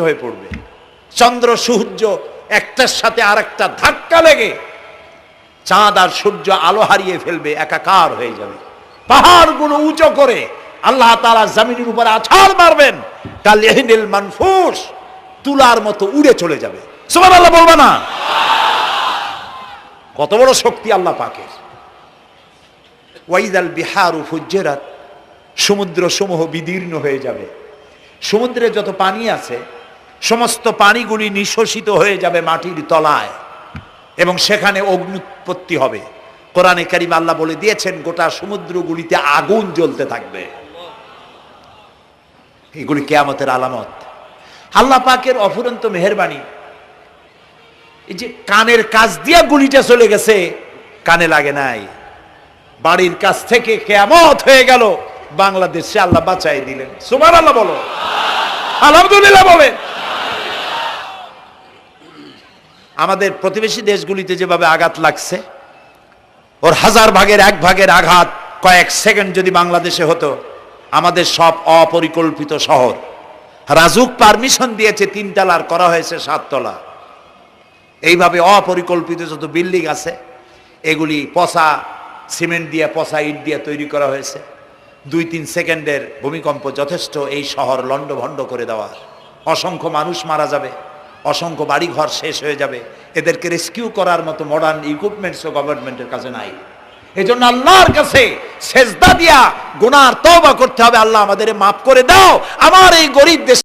হয়ে পড়বে। চন্দ্র, সূর্য একটার সাথে আরেকটা ধাক্কা লেগে চাঁদ আর সূর্য আলো হারিয়ে ফেলবে, একাকার হয়ে যাবে। পাহাড়গুলো উঁচু করে আল্লাহ তারা জমিনের উপরে আছাড় মারবেন, কাল এহিনিল মানফুস তুলার মতো উড়ে চলে যাবে। সুমান আল্লাহ বলবে না? কত বড় শক্তি আল্লাহ পাকের। ওয়াইদাল বিহার ফুজ্জেরাত, সমুদ্র সমূহ বিদীর্ণ হয়ে যাবে। সমুদ্রে যত পানি আছে সমস্ত পানিগুলি নিঃশোষিত হয়ে যাবে মাটির তলায় এবং সেখানে অগ্নুৎপত্তি হবে। কোরআনে কারিম আল্লাহ বলে দিয়েছেন, গোটা সমুদ্রগুলিতে আগুন জ্বলতে থাকবে। এগুলি কেয়ামতের আলামত। আল্লাহ পাকের অফুরন্ত মেহরবানি। এই যে কানের কাজ দিয়া গুলিটা চলে গেছে, কানে লাগে নাই। বাড়ির কাছ থেকে কেয়ামত হয়ে গেল, বাংলাদেশে আল্লাহ বাঁচাই দিলেন। সুমার আল্লাহ বলো। আলহামদুলিল্লাহ বলেন। আমাদের প্রতিবেশী দেশগুলিতে যেভাবে আঘাত লাগছে, ওর হাজার ভাগের এক ভাগের আঘাত কয়েক সেকেন্ড যদি বাংলাদেশে হতো, আমাদের সব অপরিকল্পিত শহর। রাজুক পারমিশন দিয়েছে তিনতলার করা হয়েছে সাততলা এইভাবে অপরিকল্পিত যত বিল্ডিং আছে, এগুলি পচা সিমেন্ট দিয়ে, পচা ইট দিয়ে তৈরি করা হয়েছে। দুই তিন সেকেন্ডের ভূমিকম্প যথেষ্ট এই শহর লণ্ডভণ্ড করে দেওয়ার। অসংখ্য মানুষ মারা যাবে। অসংখ্য বাড়িঘর শেষ হয়ে যাবে। এদেরকে রেস্কিউ করার মতো মডার্ন ইকুইপমেন্টসও গভর্নমেন্টের কাছে নাই। এই জন্য আল্লাহর কাছে সেজদা দিয়া গুনার তওবা করতে হবে। আল্লাহ আমাদের মাফ করে দাও। আমার এই গরিব দেশ